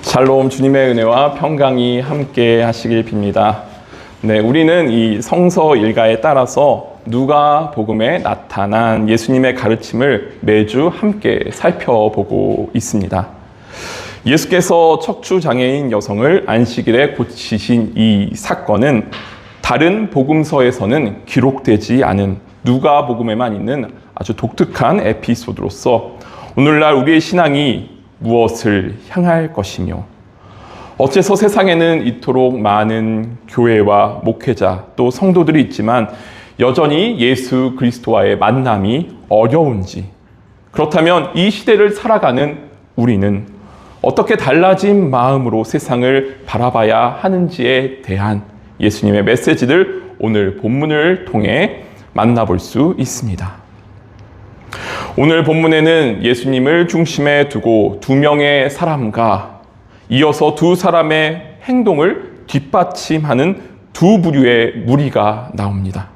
샬롬 주님의 은혜와 평강이 함께 하시길 빕니다. 네, 우리는 이 성서 일가에 따라서 누가 복음에 나타난 예수님의 가르침을 매주 함께 살펴보고 있습니다. 예수께서 척추 장애인 여성을 안식일에 고치신 이 사건은 다른 복음서에서는 기록되지 않은 누가 복음에만 있는 아주 독특한 에피소드로서 오늘날 우리의 신앙이 무엇을 향할 것이며 어째서 세상에는 이토록 많은 교회와 목회자 또 성도들이 있지만 여전히 예수 그리스도와의 만남이 어려운지 그렇다면 이 시대를 살아가는 우리는 어떻게 달라진 마음으로 세상을 바라봐야 하는지에 대한 예수님의 메시지를 오늘 본문을 통해 만나볼 수 있습니다. 오늘 본문에는 예수님을 중심에 두고 두 명의 사람과 이어서 두 사람의 행동을 뒷받침하는 두 부류의 무리가 나옵니다.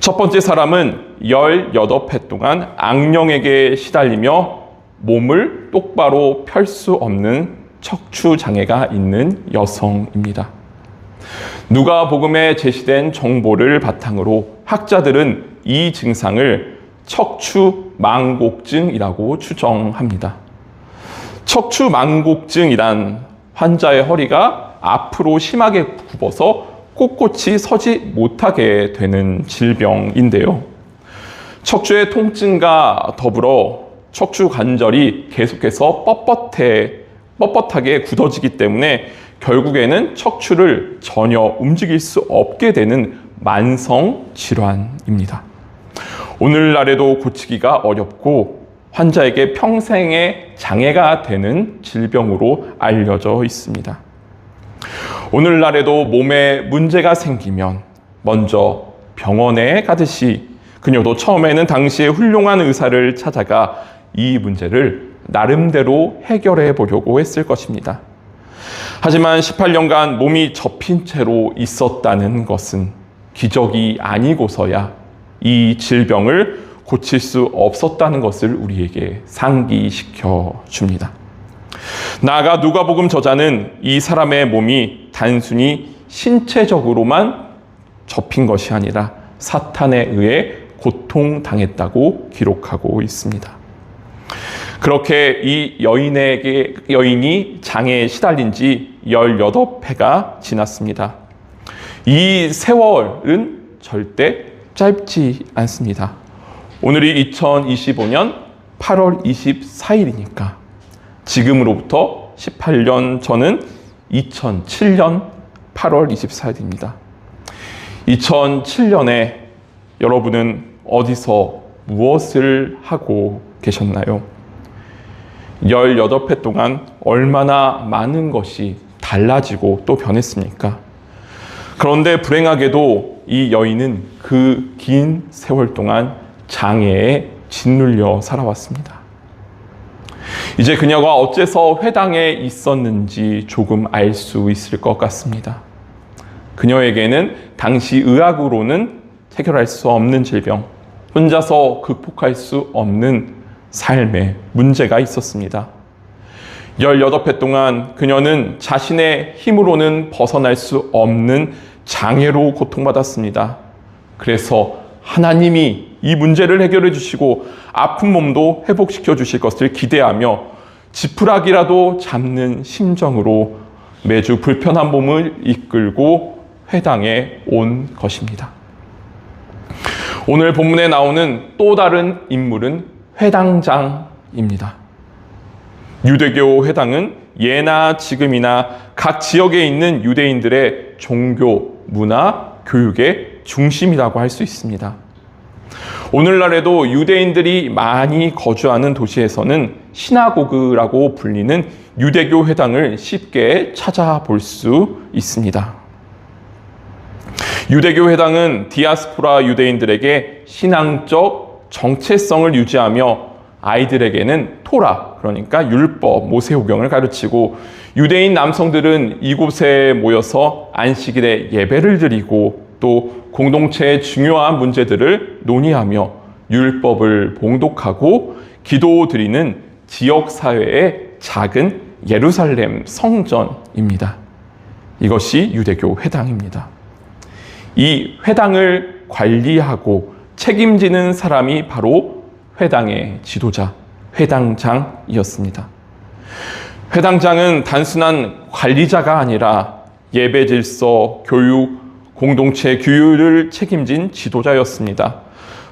첫 번째 사람은 18회 동안 악령에게 시달리며 몸을 똑바로 펼 수 없는 척추 장애가 있는 여성입니다. 누가 복음에 제시된 정보를 바탕으로 학자들은 이 증상을 척추 망곡증이라고 추정합니다. 척추 망곡증이란 환자의 허리가 앞으로 심하게 굽어서 꼿꼿이 서지 못하게 되는 질병인데요. 척추의 통증과 더불어 척추 관절이 계속해서 뻣뻣해, 뻣뻣하게 굳어지기 때문에 결국에는 척추를 전혀 움직일 수 없게 되는 만성 질환입니다. 오늘날에도 고치기가 어렵고 환자에게 평생의 장애가 되는 질병으로 알려져 있습니다. 오늘날에도 몸에 문제가 생기면 먼저 병원에 가듯이 그녀도 처음에는 당시에 훌륭한 의사를 찾아가 이 문제를 나름대로 해결해 보려고 했을 것입니다. 하지만 18년간 몸이 접힌 채로 있었다는 것은 기적이 아니고서야 이 질병을 고칠 수 없었다는 것을 우리에게 상기시켜 줍니다. 나아가 누가복음 저자는 이 사람의 몸이 단순히 신체적으로만 접힌 것이 아니라 사탄에 의해 고통당했다고 기록하고 있습니다. 그렇게 이 여인에게 여인이 장애에 시달린 지 18회가 지났습니다. 이 세월은 절대 짧지 않습니다. 오늘이 2025년 8월 24일이니까 지금으로부터 18년 전은 2007년 8월 24일입니다. 2007년에 여러분은 어디서 무엇을 하고 계셨나요? 18회 동안 얼마나 많은 것이 달라지고 또 변했습니까? 그런데 불행하게도 이 여인은 그 긴 세월 동안 장애에 짓눌려 살아왔습니다. 이제 그녀가 어째서 회당에 있었는지 조금 알 수 있을 것 같습니다. 그녀에게는 당시 의학으로는 해결할 수 없는 질병, 혼자서 극복할 수 없는 삶에 문제가 있었습니다. 18회 동안 그녀는 자신의 힘으로는 벗어날 수 없는 장애로 고통받았습니다. 그래서 하나님이 이 문제를 해결해 주시고 아픈 몸도 회복시켜 주실 것을 기대하며 지푸라기라도 잡는 심정으로 매주 불편한 몸을 이끌고 회당에 온 것입니다. 오늘 본문에 나오는 또 다른 인물은 회당장입니다. 유대교 회당은 예나 지금이나 각 지역에 있는 유대인들의 종교, 문화, 교육의 중심이라고 할 수 있습니다. 오늘날에도 유대인들이 많이 거주하는 도시에서는 시나고그라고 불리는 유대교 회당을 쉽게 찾아볼 수 있습니다. 유대교 회당은 디아스포라 유대인들에게 신앙적 정체성을 유지하며 아이들에게는 토라, 그러니까 율법, 모세오경을 가르치고 유대인 남성들은 이곳에 모여서 안식일에 예배를 드리고 또 공동체의 중요한 문제들을 논의하며 율법을 봉독하고 기도 드리는 지역 사회의 작은 예루살렘 성전입니다. 이것이 유대교 회당입니다. 이 회당을 관리하고 책임지는 사람이 바로 회당의 지도자, 회당장이었습니다. 회당장은 단순한 관리자가 아니라 예배 질서, 교육, 공동체 규율을 책임진 지도자였습니다.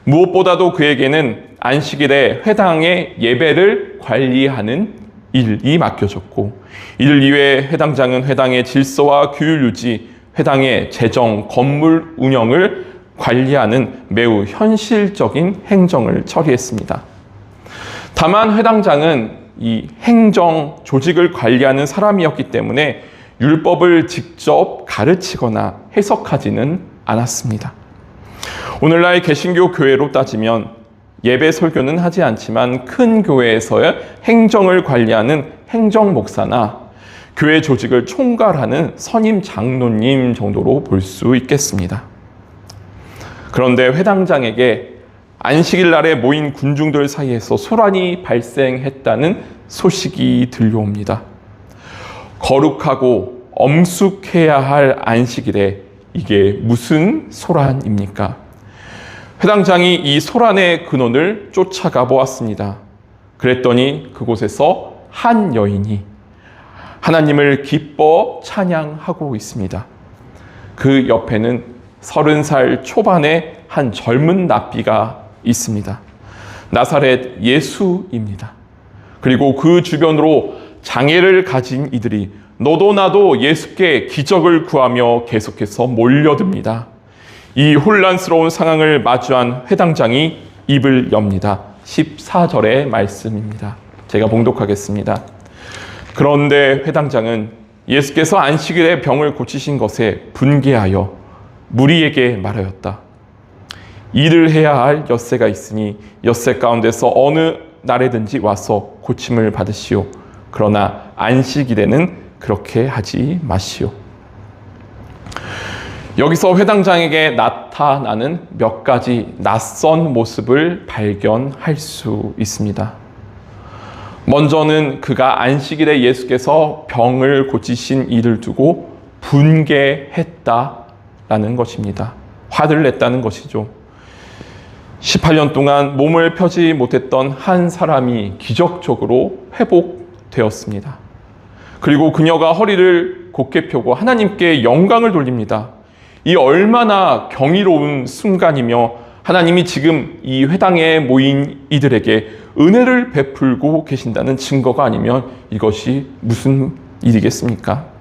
무엇보다도 그에게는 안식일에 회당의 예배를 관리하는 일이 맡겨졌고 이를 위해 회당장은 회당의 질서와 규율 유지, 회당의 재정, 건물 운영을 관리하는 매우 현실적인 행정을 처리했습니다. 다만 회당장은 이 행정 조직을 관리하는 사람이었기 때문에 율법을 직접 가르치거나 해석하지는 않았습니다. 오늘날 개신교 교회로 따지면 예배 설교는 하지 않지만 큰 교회에서의 행정을 관리하는 행정 목사나 교회 조직을 총괄하는 선임 장로님 정도로 볼 수 있겠습니다. 그런데 회당장에게 안식일 날에 모인 군중들 사이에서 소란이 발생했다는 소식이 들려옵니다. 거룩하고 엄숙해야 할 안식일에 이게 무슨 소란입니까? 회당장이 이 소란의 근원을 쫓아가 보았습니다. 그랬더니 그곳에서 한 여인이 하나님을 기뻐 찬양하고 있습니다. 그 옆에는 서른 살 초반의 한 젊은 납비가 있습니다. 나사렛 예수입니다. 그리고 그 주변으로 장애를 가진 이들이 너도 나도 예수께 기적을 구하며 계속해서 몰려듭니다. 이 혼란스러운 상황을 마주한 회당장이 입을 엽니다. 14절의 말씀입니다. 제가 봉독하겠습니다. 그런데 회당장은 예수께서 안식일에 병을 고치신 것에 분개하여 무리에게 말하였다. 일을 해야 할 엿새가 있으니 엿새 가운데서 어느 날에든지 와서 고침을 받으시오. 그러나 안식일에는 그렇게 하지 마시오. 여기서 회당장에게 나타나는 몇 가지 낯선 모습을 발견할 수 있습니다. 먼저는 그가 안식일에 예수께서 병을 고치신 일을 두고 분개했다 라는 것입니다. 화를 냈다는 것이죠. 18년 동안 몸을 펴지 못했던 한 사람이 기적적으로 회복되었습니다. 그리고 그녀가 허리를 곧게 펴고 하나님께 영광을 돌립니다. 이 얼마나 경이로운 순간이며 하나님이 지금 이 회당에 모인 이들에게 은혜를 베풀고 계신다는 증거가 아니면 이것이 무슨 일이겠습니까?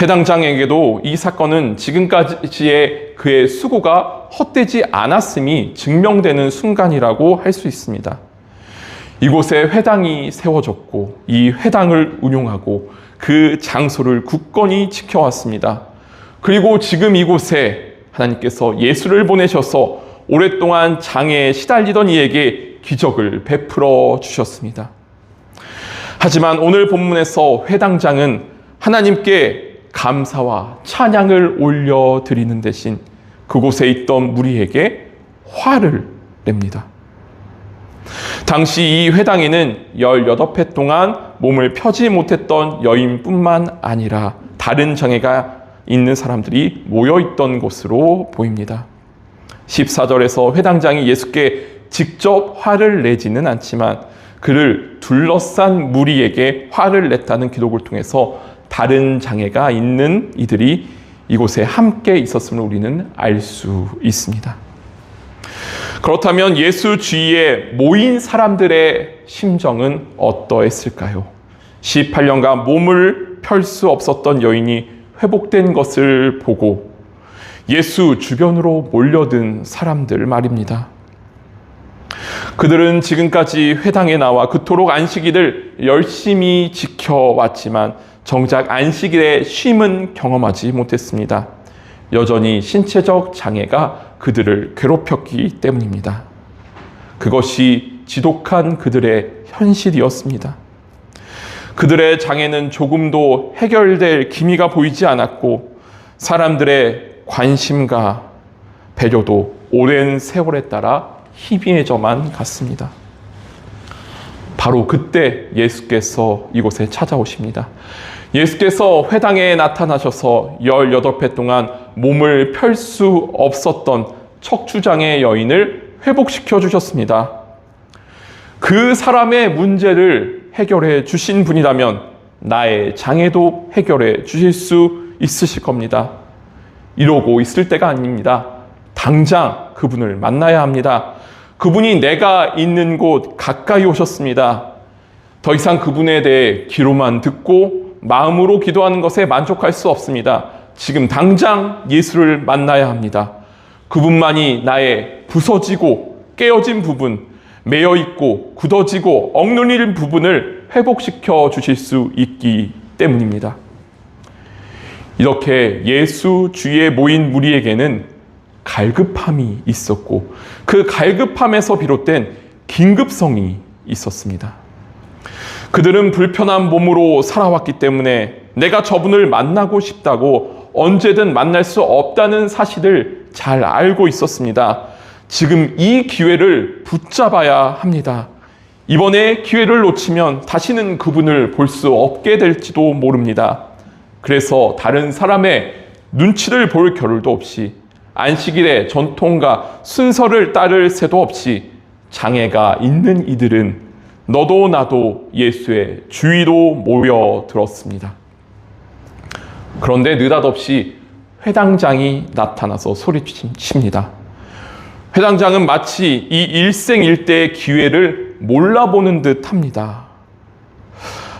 회당장에게도 이 사건은 지금까지의 그의 수고가 헛되지 않았음이 증명되는 순간이라고 할 수 있습니다. 이곳에 회당이 세워졌고 이 회당을 운용하고 그 장소를 굳건히 지켜왔습니다. 그리고 지금 이곳에 하나님께서 예수를 보내셔서 오랫동안 장애에 시달리던 이에게 기적을 베풀어 주셨습니다. 하지만 오늘 본문에서 회당장은 하나님께 감사와 찬양을 올려드리는 대신 그곳에 있던 무리에게 화를 냅니다. 당시 이 회당에는 18회 동안 몸을 펴지 못했던 여인뿐만 아니라 다른 장애가 있는 사람들이 모여 있던 곳으로 보입니다. 14절에서 회당장이 예수께 직접 화를 내지는 않지만 그를 둘러싼 무리에게 화를 냈다는 기록을 통해서 다른 장애가 있는 이들이 이곳에 함께 있었음을 우리는 알 수 있습니다. 그렇다면 예수 주위에 모인 사람들의 심정은 어떠했을까요? 18년간 몸을 펼 수 없었던 여인이 회복된 것을 보고 예수 주변으로 몰려든 사람들 말입니다. 그들은 지금까지 회당에 나와 그토록 안식일을 열심히 지켜왔지만 정작 안식일의 쉼은 경험하지 못했습니다. 여전히 신체적 장애가 그들을 괴롭혔기 때문입니다. 그것이 지독한 그들의 현실이었습니다. 그들의 장애는 조금도 해결될 기미가 보이지 않았고 사람들의 관심과 배려도 오랜 세월에 따라 희미해져만 갔습니다. 바로 그때 예수께서 이곳에 찾아오십니다. 예수께서 회당에 나타나셔서 18회 동안 몸을 펼 수 없었던 척추장의 여인을 회복시켜 주셨습니다. 그 사람의 문제를 해결해 주신 분이라면 나의 장애도 해결해 주실 수 있으실 겁니다. 이러고 있을 때가 아닙니다. 당장 그분을 만나야 합니다. 그분이 내가 있는 곳 가까이 오셨습니다. 더 이상 그분에 대해 귀로만 듣고 마음으로 기도하는 것에 만족할 수 없습니다. 지금 당장 예수를 만나야 합니다. 그분만이 나의 부서지고 깨어진 부분, 매여 있고 굳어지고 억눌린 부분을 회복시켜 주실 수 있기 때문입니다. 이렇게 예수 주위에 모인 무리에게는 갈급함이 있었고 그 갈급함에서 비롯된 긴급성이 있었습니다. 그들은 불편한 몸으로 살아왔기 때문에 내가 저분을 만나고 싶다고 언제든 만날 수 없다는 사실을 잘 알고 있었습니다. 지금 이 기회를 붙잡아야 합니다. 이번에 기회를 놓치면 다시는 그분을 볼 수 없게 될지도 모릅니다. 그래서 다른 사람의 눈치를 볼 겨를도 없이 안식일의 전통과 순서를 따를 새도 없이 장애가 있는 이들은 너도 나도 예수의 주위로 모여들었습니다. 그런데 느닷없이 회당장이 나타나서 소리칩니다. 회당장은 마치 이 일생일대의 기회를 몰라보는 듯 합니다.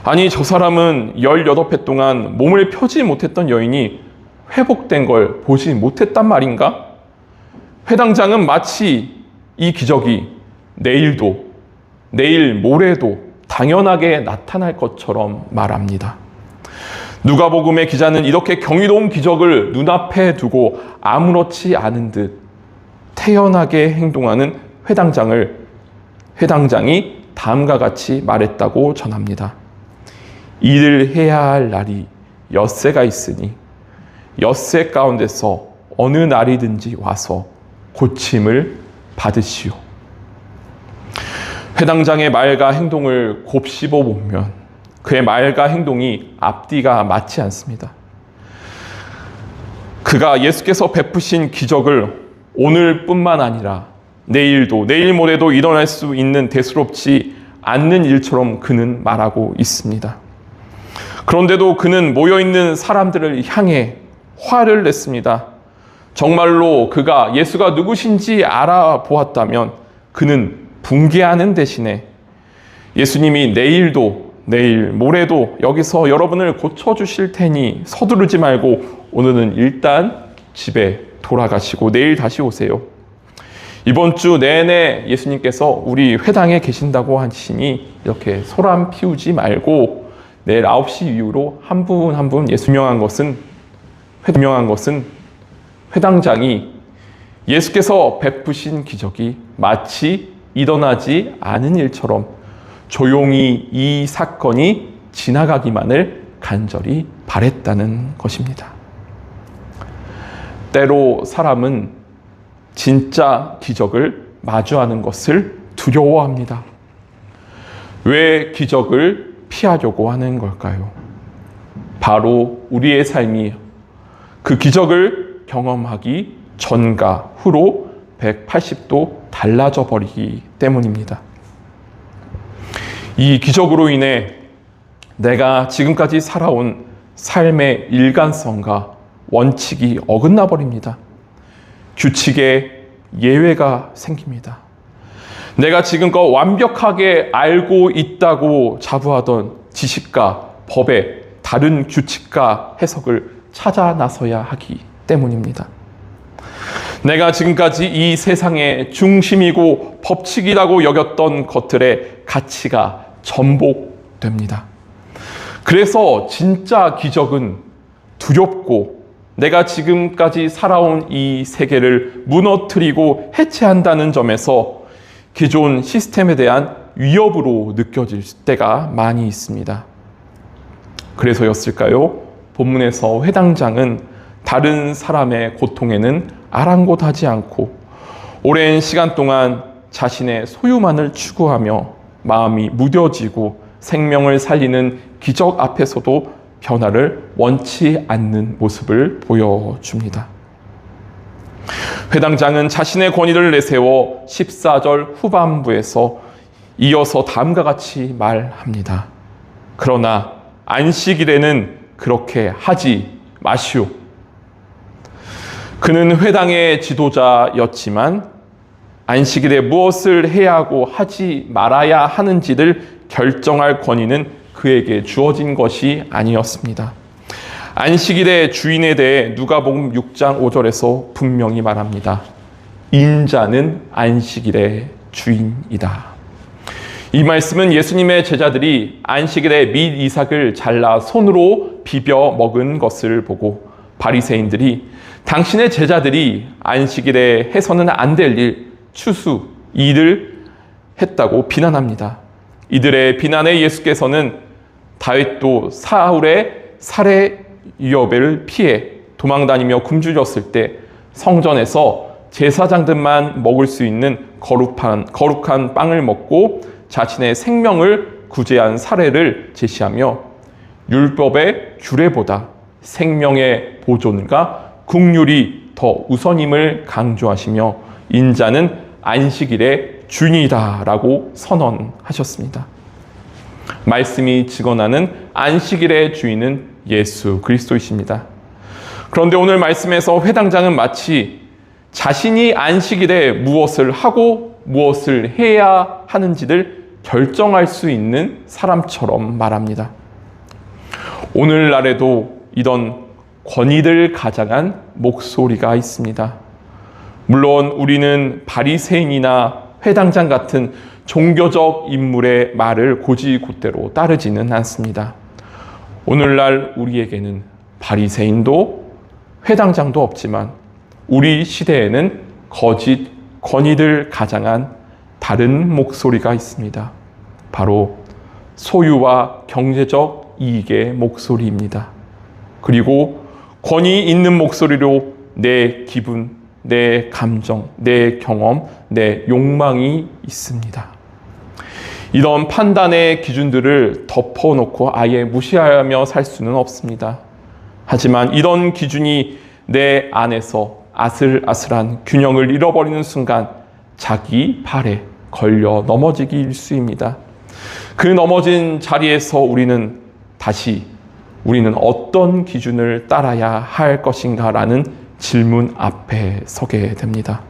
아니, 저 사람은 18회 동안 몸을 펴지 못했던 여인이 회복된 걸 보지 못했단 말인가? 회당장은 마치 이 기적이 내일도, 내일 모레도 당연하게 나타날 것처럼 말합니다. 누가복음의 기자는 이렇게 경이로운 기적을 눈앞에 두고 아무렇지 않은 듯 태연하게 행동하는 회당장을 회당장이 다음과 같이 말했다고 전합니다. 일을 해야 할 날이 엿새가 있으니 엿새 가운데서 어느 날이든지 와서 고침을 받으시오. 회당장의 말과 행동을 곱씹어 보면 그의 말과 행동이 앞뒤가 맞지 않습니다. 그가 예수께서 베푸신 기적을 오늘뿐만 아니라 내일도 내일 모레도 일어날 수 있는 대수롭지 않는 일처럼 그는 말하고 있습니다. 그런데도 그는 모여 있는 사람들을 향해 화를 냈습니다. 정말로 그가 예수가 누구신지 알아보았다면 그는 붕괴하는 대신에 예수님이 내일도 내일 모레도 여기서 여러분을 고쳐주실 테니 서두르지 말고 오늘은 일단 집에 돌아가시고 내일 다시 오세요. 이번 주 내내 예수님께서 우리 회당에 계신다고 하시니 이렇게 소란 피우지 말고 내일 9시 이후로 한 분 한 분 예수 명한 것은 회명한 것은 회당장이 예수께서 베푸신 기적이 마치 일어나지 않은 일처럼 조용히 이 사건이 지나가기만을 간절히 바랬다는 것입니다. 때로 사람은 진짜 기적을 마주하는 것을 두려워합니다. 왜 기적을 피하려고 하는 걸까요? 바로 우리의 삶이 그 기적을 경험하기 전과 후로 180도 달라져 버리기 때문입니다. 이 기적으로 인해 내가 지금까지 살아온 삶의 일관성과 원칙이 어긋나 버립니다. 규칙에 예외가 생깁니다. 내가 지금껏 완벽하게 알고 있다고 자부하던 지식과 법의 다른 규칙과 해석을 찾아 나서야 하기 때문입니다. 내가 지금까지 이 세상의 중심이고 법칙이라고 여겼던 것들의 가치가 전복됩니다. 그래서 진짜 기적은 두렵고 내가 지금까지 살아온 이 세계를 무너뜨리고 해체한다는 점에서 기존 시스템에 대한 위협으로 느껴질 때가 많이 있습니다. 그래서였을까요? 본문에서 회당장은 다른 사람의 고통에는 아랑곳하지 않고 오랜 시간 동안 자신의 소유만을 추구하며 마음이 무뎌지고 생명을 살리는 기적 앞에서도 변화를 원치 않는 모습을 보여줍니다. 회당장은 자신의 권위를 내세워 14절 후반부에서 이어서 다음과 같이 말합니다. 그러나 안식일에는 그렇게 하지 마시오. 그는 회당의 지도자였지만 안식일에 무엇을 해야 하고 하지 말아야 하는지를 결정할 권위는 그에게 주어진 것이 아니었습니다. 안식일의 주인에 대해 누가복음 6장 5절에서 분명히 말합니다. 인자는 안식일의 주인이다. 이 말씀은 예수님의 제자들이 안식일에 밑 이삭을 잘라 손으로 비벼 먹은 것을 보고 바리새인들이 당신의 제자들이 안식일에 해서는 안 될 일, 추수, 일을 했다고 비난합니다. 이들의 비난에 예수께서는 다윗도 사울의 살해 위협을 피해 도망다니며 굶주렸을 때 성전에서 제사장들만 먹을 수 있는 거룩한, 거룩한 빵을 먹고 자신의 생명을 구제한 사례를 제시하며 율법의 규례보다 생명의 보존과 국률이 더 우선임을 강조하시며 인자는 안식일의 주인이다라고 선언하셨습니다. 말씀이 직언하는 안식일의 주인은 예수 그리스도이십니다. 그런데 오늘 말씀에서 회당장은 마치 자신이 안식일에 무엇을 하고 무엇을 해야 하는지를 결정할 수 있는 사람처럼 말합니다. 오늘날에도 이런 권위를 가장한 목소리가 있습니다. 물론 우리는 바리새인이나 회당장 같은 종교적 인물의 말을 고지곳대로 따르지는 않습니다. 오늘날 우리에게는 바리새인도 회당장도 없지만 우리 시대에는 거짓 권위를 가장한 다른 목소리가 있습니다. 바로 소유와 경제적 이익의 목소리입니다. 그리고 권위 있는 목소리로 내 기분, 내 감정, 내 경험, 내 욕망이 있습니다. 이런 판단의 기준들을 덮어놓고 아예 무시하며 살 수는 없습니다. 하지만 이런 기준이 내 안에서 아슬아슬한 균형을 잃어버리는 순간 자기 발에 걸려 넘어지기 일수입니다. 그 넘어진 자리에서 우리는 다시 우리는 어떤 기준을 따라야 할 것인가라는 질문 앞에 서게 됩니다.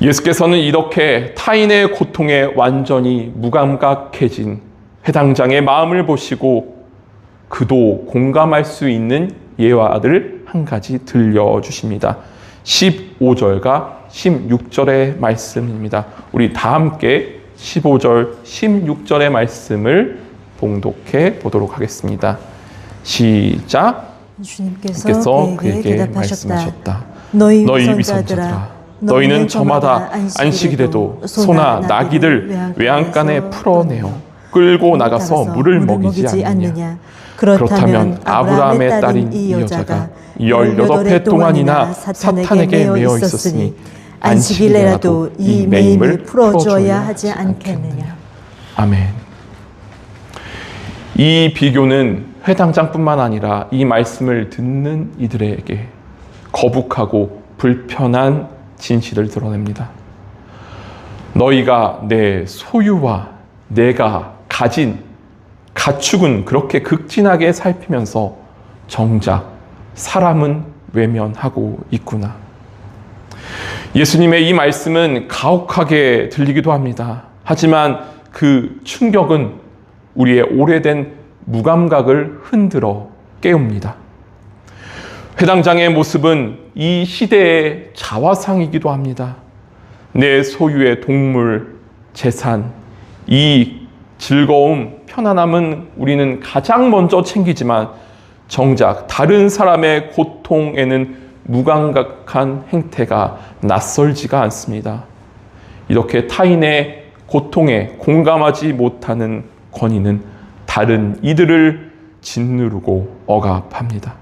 예수께서는 이렇게 타인의 고통에 완전히 무감각해진 해당장의 마음을 보시고 그도 공감할 수 있는 예화를 한 가지 들려주십니다. 15절과 16절의 말씀입니다. 우리 다 함께 15절, 16절의 말씀을 봉독해 보도록 하겠습니다. 시작. 주님께서 그에게. 말씀하셨다. 너희 너희 위선자들아, 너희는 저마다 안식일에도 소나 나귀들 외양간에 풀어내어 끌고 나가서 물을 먹이지 않느냐 그렇다면 아브라함의 딸인 이 여자가 열여덟 해 동안이나 사탄에게 매여 있었으니 안식일에라도 이 매임을 풀어줘야 하지 않겠느냐. 아멘. 이 비교는 회당장뿐만 아니라 이 말씀을 듣는 이들에게 거북하고 불편한 진실을 드러냅니다. 너희가 내 소유와 내가 가진 가축은 그렇게 극진하게 살피면서 정작 사람은 외면하고 있구나. 예수님의 이 말씀은 가혹하게 들리기도 합니다. 하지만 그 충격은 우리의 오래된 무감각을 흔들어 깨웁니다. 회당장의 모습은 이 시대의 자화상이기도 합니다. 내 소유의 동물, 재산, 이익, 즐거움, 편안함은 우리는 가장 먼저 챙기지만 정작 다른 사람의 고통에는 무감각한 행태가 낯설지가 않습니다. 이렇게 타인의 고통에 공감하지 못하는 권위는 다른 이들을 짓누르고 억압합니다.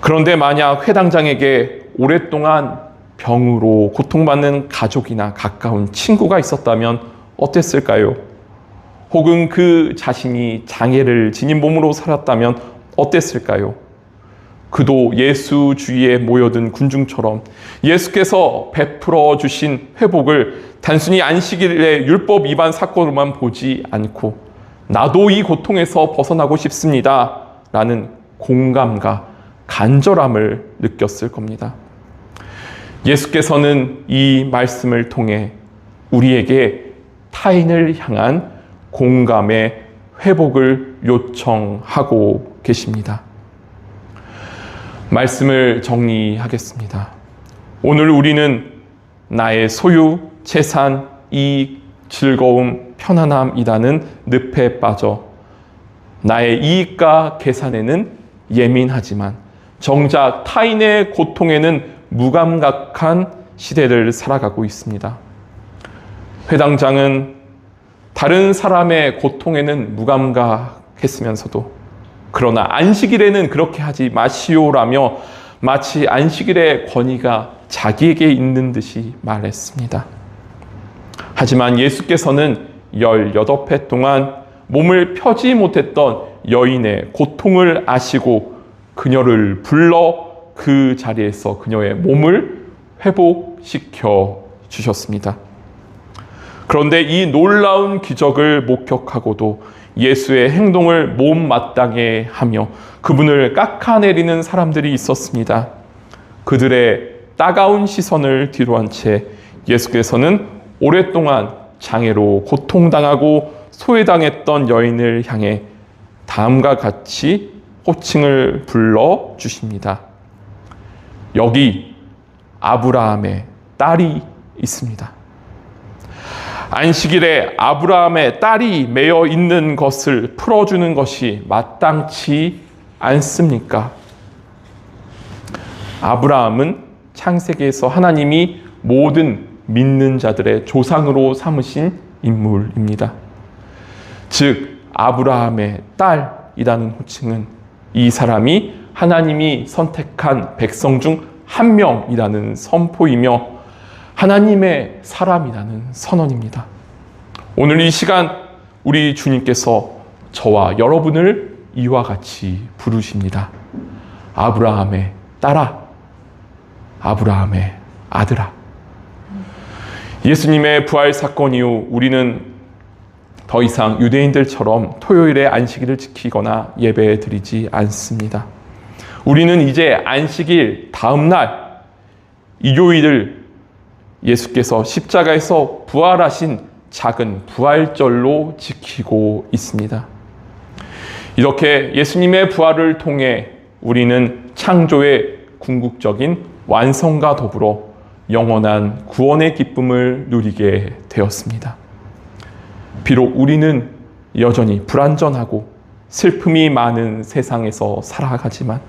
그런데 만약 회당장에게 오랫동안 병으로 고통받는 가족이나 가까운 친구가 있었다면 어땠을까요? 혹은 그 자신이 장애를 지닌 몸으로 살았다면 어땠을까요? 그도 예수 주위에 모여든 군중처럼 예수께서 베풀어 주신 회복을 단순히 안식일의 율법 위반 사건으로만 보지 않고 나도 이 고통에서 벗어나고 싶습니다. 라는 공감과 간절함을 느꼈을 겁니다. 예수께서는 이 말씀을 통해 우리에게 타인을 향한 공감의 회복을 요청하고 계십니다. 말씀을 정리하겠습니다. 오늘 우리는 나의 소유, 재산, 이익, 즐거움, 편안함이라는 늪에 빠져 나의 이익과 계산에는 예민하지만 정작 타인의 고통에는 무감각한 시대를 살아가고 있습니다. 회당장은 다른 사람의 고통에는 무감각했으면서도 그러나 안식일에는 그렇게 하지 마시오라며 마치 안식일의 권위가 자기에게 있는 듯이 말했습니다. 하지만 예수께서는 18회 동안 몸을 펴지 못했던 여인의 고통을 아시고 그녀를 불러 그 자리에서 그녀의 몸을 회복시켜 주셨습니다. 그런데 이 놀라운 기적을 목격하고도 예수의 행동을 못마땅해 하며 그분을 깎아내리는 사람들이 있었습니다. 그들의 따가운 시선을 뒤로한 채 예수께서는 오랫동안 장애로 고통당하고 소외당했던 여인을 향해 다음과 같이 호칭을 불러 주십니다. 여기 아브라함의 딸이 있습니다. 안식일에 아브라함의 딸이 매여 있는 것을 풀어주는 것이 마땅치 않습니까? 아브라함은 창세기에서 하나님이 모든 믿는 자들의 조상으로 삼으신 인물입니다. 즉, 아브라함의 딸이라는 호칭은 이 사람이 하나님이 선택한 백성 중 한 명이라는 선포이며 하나님의 사람이라는 선언입니다. 오늘 이 시간 우리 주님께서 저와 여러분을 이와 같이 부르십니다. 아브라함의 딸아, 아브라함의 아들아. 예수님의 부활 사건 이후 우리는 더 이상 유대인들처럼 토요일에 안식일을 지키거나 예배 드리지 않습니다. 우리는 이제 안식일 다음 날 일요일을 예수께서 십자가에서 부활하신 작은 부활절로 지키고 있습니다. 이렇게 예수님의 부활을 통해 우리는 창조의 궁극적인 완성과 더불어 영원한 구원의 기쁨을 누리게 되었습니다. 비록 우리는 여전히 불완전하고 슬픔이 많은 세상에서 살아가지만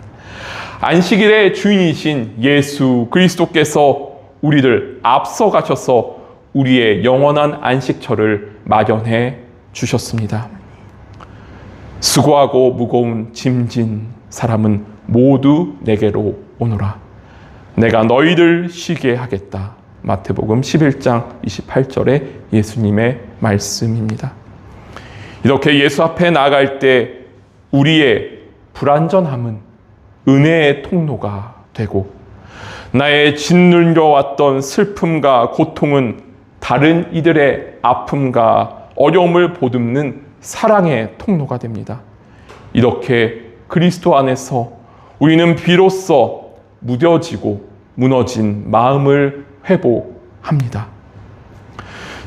안식일의 주인이신 예수 그리스도께서 우리를 앞서 가셔서 우리의 영원한 안식처를 마련해 주셨습니다. 수고하고 무거운 짐진 사람은 모두 내게로 오너라. 내가 너희를 쉬게 하겠다. 마태복음 11장 28절의 예수님의 말씀입니다. 이렇게 예수 앞에 나갈 때 우리의 불완전함은 은혜의 통로가 되고 나의 짓눌려 왔던 슬픔과 고통은 다른 이들의 아픔과 어려움을 보듬는 사랑의 통로가 됩니다. 이렇게 그리스도 안에서 우리는 비로소 무뎌지고 무너진 마음을 회복합니다.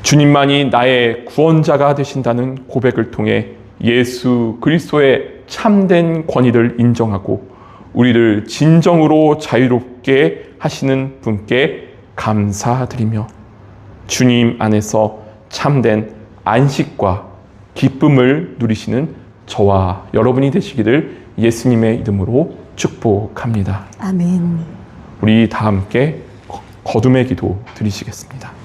주님만이 나의 구원자가 되신다는 고백을 통해 예수 그리스도의 참된 권위를 인정하고 우리를 진정으로 자유롭게 하시는 분께 감사드리며 주님 안에서 참된 안식과 기쁨을 누리시는 저와 여러분이 되시기를 예수님의 이름으로 축복합니다. 아멘. 우리 다 함께 거둠의 기도 드리시겠습니다.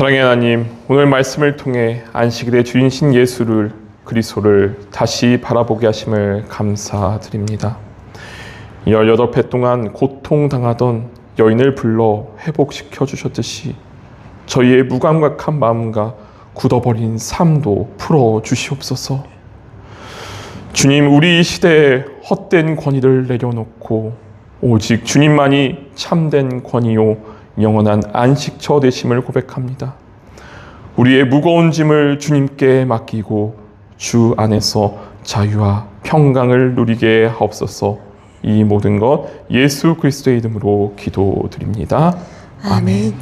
만왕의 하나님, 오늘 말씀을 통해 안식일의 주인신 예수를 그리스도를 다시 바라보게 하심을 감사드립니다. 18회 동안 고통당하던 여인을 불러 회복시켜 주셨듯이 저희의 무감각한 마음과 굳어버린 삶도 풀어 주시옵소서. 주님, 우리 이 시대에 헛된 권위를 내려놓고 오직 주님만이 참된 권위요 영원한 안식처 되심을 고백합니다. 우리의 무거운 짐을 주님께 맡기고 주 안에서 자유와 평강을 누리게 하옵소서. 이 모든 것 예수 그리스도의 이름으로 기도드립니다. 아멘.